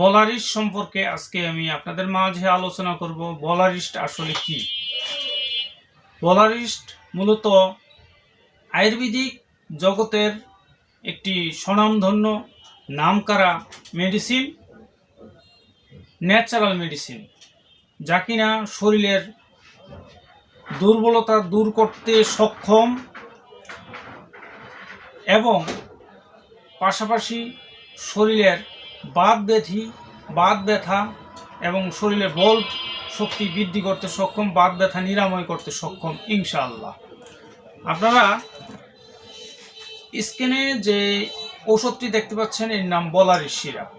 বলারিস্ট সম্পর্কে আজকে আমি আপনাদের মাঝে আলোচনা করব। বলারিস্ট আসলে কি? বলারিস্ট মূলত আয়ুর্বেদিক জগতের একটি স্বনামধন্য নামকারা মেডিসিন, ন্যাচারাল মেডিসিন, যা কিনা শরীরের দুর্বলতা দূর করতে সক্ষম এবং পাশাপাশি শরীরের বাত ব্যাধি বাত ব্যথা এবং শরীরে বল শক্তি বৃদ্ধি করতে সক্ষম, বাত ব্যথা নিরাময় করতে সক্ষম, ইনশাআল্লাহ। আপনারা স্ক্রিনে যে ঔষধটি দেখতে পাচ্ছেন, এর নাম বলারের সিরাপ।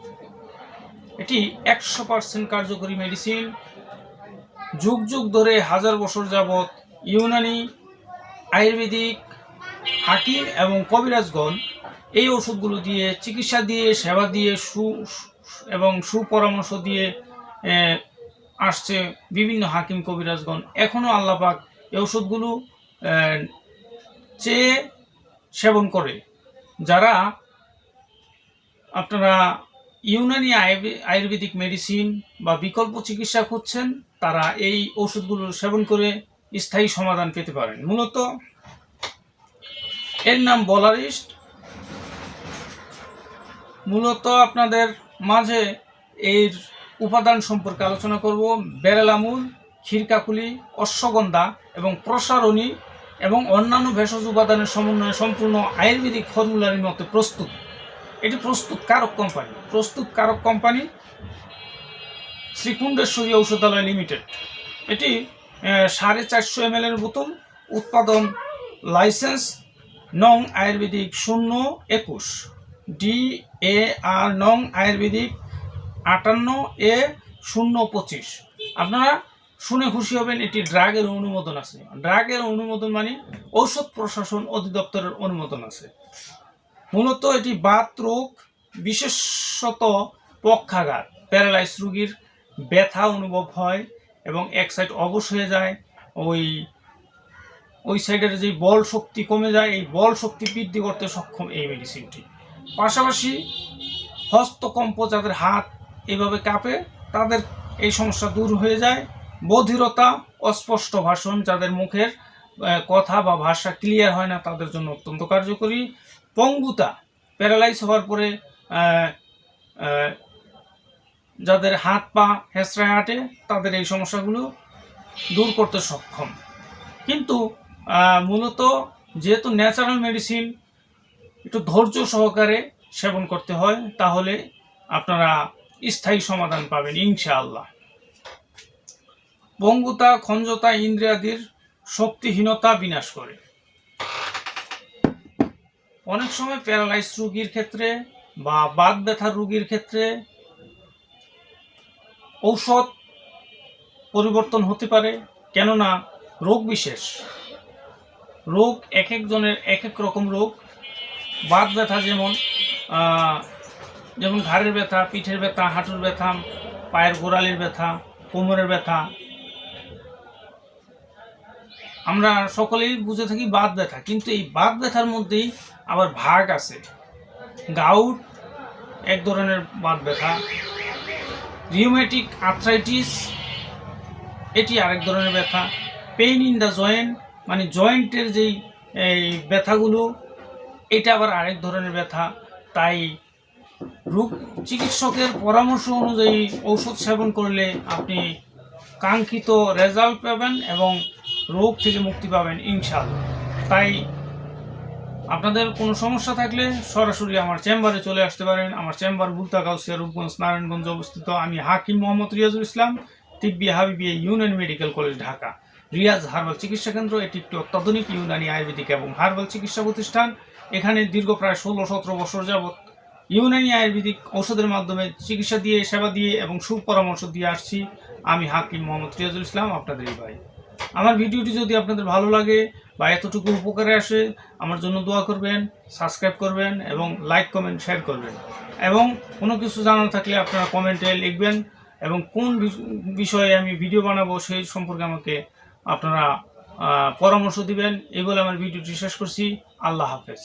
এটি একশো পার্সেন্ট কার্যকরী মেডিসিন যুগ যুগ ধরে হাজার বছর যাবৎ ইউনানি, আয়ুর্বেদিক, হাকিম এবং কবিরাজগণ এই ওষুধগুলো দিয়ে চিকিৎসা দিয়ে, সেবা দিয়ে, সু, এবং সুপরামর্শ দিয়ে আসছে বিভিন্ন হাকিম কবিরাজগণ। এখনও আল্লাপাক এই ওষুধগুলো চেয়ে সেবন করে। যারা আপনারা ইউনানি আয়ুর্বে- আয়ুর্বেদিক মেডিসিন বা বিকল্প চিকিৎসা খুঁজছেন, তারা এই ওষুধগুলো সেবন করে স্থায়ী সমাধান পেতে পারেন। মূলত এর নাম বলারিস্ট মূলত আপনাদের মাঝে এর উপাদান সম্পর্কে আলোচনা করব, বেরেল আমুল, ক্ষীরকাকুলি, অশ্বগন্ধা এবং প্রসারণী এবং অন্যান্য ভেষজ উপাদানের সমন্বয়ে সম্পূর্ণ আয়ুর্বেদিক ফর্মুলারির মতো প্রস্তুত। এটি প্রস্তুত কারক কোম্পানি। প্রস্তুত কারক কোম্পানি শ্রীকুণ্ডেশ্বরী ঔষধালয় লিমিটেড। এটি সাড়ে চারশো এম এর বোতল, উৎপাদন লাইসেন্স, নং আয়ুর্বেদিক শূন্য একুশ। ডি এ আর নং আয়ুর্বেদিক আটান্ন এ শূন্য পঁচিশ। আপনারা শুনে খুশি হবেন এটি ড্রাগের অনুমোদন আছে। ড্রাগের অনুমোদন মানে ঔষধ প্রশাসন অধিদপ্তরের অনুমোদন আছে। মূলত এটি বাত রোগ বিশেষত পক্ষাঘাত প্যারালাইস রোগীর ব্যথা অনুভব হয় এবং এক সাইড অবশ হয়ে যায়, ওই ওই সাইডের যে বল শক্তি কমে যায়, এই বল শক্তি বৃদ্ধি করতে সক্ষম এই মেডিসিনটি। পাশাপাশি হস্তকম্প যাদের হাত এভাবে কাঁপে, তাদের এই সমস্যা দূর হয়ে যায়। বধিরতা, অস্পষ্ট ভাষণ যাদের মুখের কথা বা ভাষা ক্লিয়ার হয় না, তাদের জন্য অত্যন্ত কার্যকরী। পঙ্গুতা প্যারালাইজ হওয়ার পরে যাদের হাত পা হেঁচড়ায় হাঁটে তাদের এই সমস্যাগুলো দূর করতে সক্ষম। কিন্তু মূলত যেহেতু ন্যাচারাল মেডিসিন একটু ধৈর্য সহকারে সেবন করতে হয়, তাহলে আপনারা স্থায়ী সমাধান পাবেন, ইনশাআল্লাহ। পঙ্গুতা, খঞ্জতা, ইন্দ্রিয়াদির শক্তিহীনতা বিনাশ করে। অনেক সময় প্যারালাইস রোগীর ক্ষেত্রে বা বাত ব্যথার রোগীর ক্ষেত্রে ঔষধ পরিবর্তন হতে পারে, কেননা রোগ বিশেষ। রোগ এক একজনের এক এক রকম রোগ বাত ব্যথা যেমন যেমন ঘাড়ের ব্যথা, পিঠের ব্যথা, হাঁটুর ব্যথা, পায়ের গোড়ালির ব্যথা, কোমরের ব্যথা। আমরা সকলেই বুঝে থাকি বাত ব্যথা, কিন্তু এই বাত ব্যথার মধ্যেই আবার ভাগ আছে। গাউট এক ধরনের বাত ব্যথা। রিউমেটিক আর্থ্রাইটিস, এটি আরেক ধরনের ব্যথা। পেইন ইন দ্য জয়েন্ট মানে জয়েন্টের যেই, এই ব্যথাগুলো এটা আবার আরেক ধরনের ব্যথা। তাই রোগ চিকিৎসকের পরামর্শ অনুযায়ী ঔষধ সেবন করলে আপনি কাঙ্ক্ষিত রেজাল্ট পাবেন এবং রোগ থেকে মুক্তি পাবেন, ইনশাআল্লাহ। তাই আপনাদের কোনো সমস্যা থাকলে সরাসরি আমার চেম্বারে চলে আসতে পারেন। আমার চেম্বার বুলতা কাউসিয়া রূপগঞ্জ, নারায়ণগঞ্জ অবস্থিত। আমি Hakim Mohammad Riazul Islam, Tibbi Habibia union medical college, Dhaka. Riaz herbal চিকিৎসা কেন্দ্র, এটি একটি অত্যাধুনিক ইউনানি আয়ুর্বেদিক এবং হার্বাল চিকিৎসা প্রতিষ্ঠান। এখানে দীর্ঘ প্রায় ষোলো সতেরো বছর যাবৎ ইউনানি আয়ুর্বেদিক ঔষধের মাধ্যমে চিকিৎসা দিয়ে, সেবা দিয়ে এবং সুপরামর্শ দিয়ে আসছি আমি হাকিম মোহাম্মদ রিয়াজুল ইসলাম, আপনাদের এই ভাই। আমার ভিডিওটি যদি আপনাদের ভালো লাগে বা এতটুকু উপকারে আসে, আমার জন্য দোয়া করবেন, সাবস্ক্রাইব করবেন এবং লাইক, কমেন্ট, শেয়ার করবেন। এবং কোনো কিছু জানার থাকলে আপনারা কমেন্টে লিখবেন এবং কোন বিষয়ে আমি ভিডিও বানাবো সেই সম্পর্কে আমাকে আপনারা পরামর্শ দিবেন। এই বলে আমার ভিডিওটি শেষ করছি। আল্লাহ হাফেজ।